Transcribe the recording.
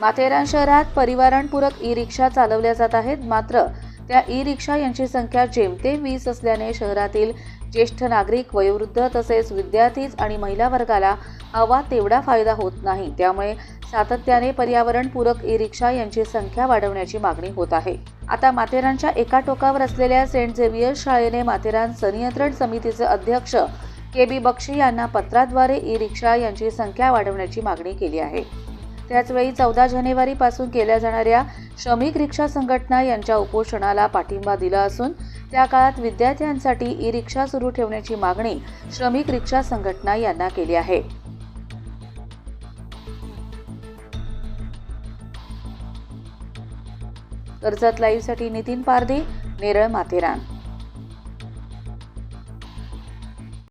माथेरान शहरात परिवारणपूरक ई रिक्षा चालवल्या जात आहेत. मात्र त्या ई रिक्षा यांची संख्या जेमते वीस असल्याने शहरातील ज्येष्ठ नागरिक वयोवृद्ध तसेच विद्यार्थीच आणि महिला वर्गाला हवा तेवढा फायदा होत नाही. त्यामुळे सातत्याने पर्यावरणपूरक ई रिक्षा यांची संख्या वाढवण्याची मागणी होत आहे. आता माथेरानच्या एका टोकावर असलेल्या सेंट झेवियर शाळेने माथेरान संनियंत्रण समितीचे अध्यक्ष के बी बक्षी यांना पत्राद्वारे ई रिक्षा यांची संख्या वाढवण्याची मागणी केली आहे. त्याचवेळी चौदा जानेवारीपासून केल्या जाणाऱ्या श्रमिक रिक्षा संघटना यांच्या उपोषणाला पाठिंबा दिला असून त्या काळात विद्यार्थ्यांसाठी ई रिक्षा सुरू ठेवण्याची मागणी श्रमिक रिक्षा संघटना यांना केली आहे. कर्जत लाईव्हसाठी नितीन पारधी नेरळ माथेरान.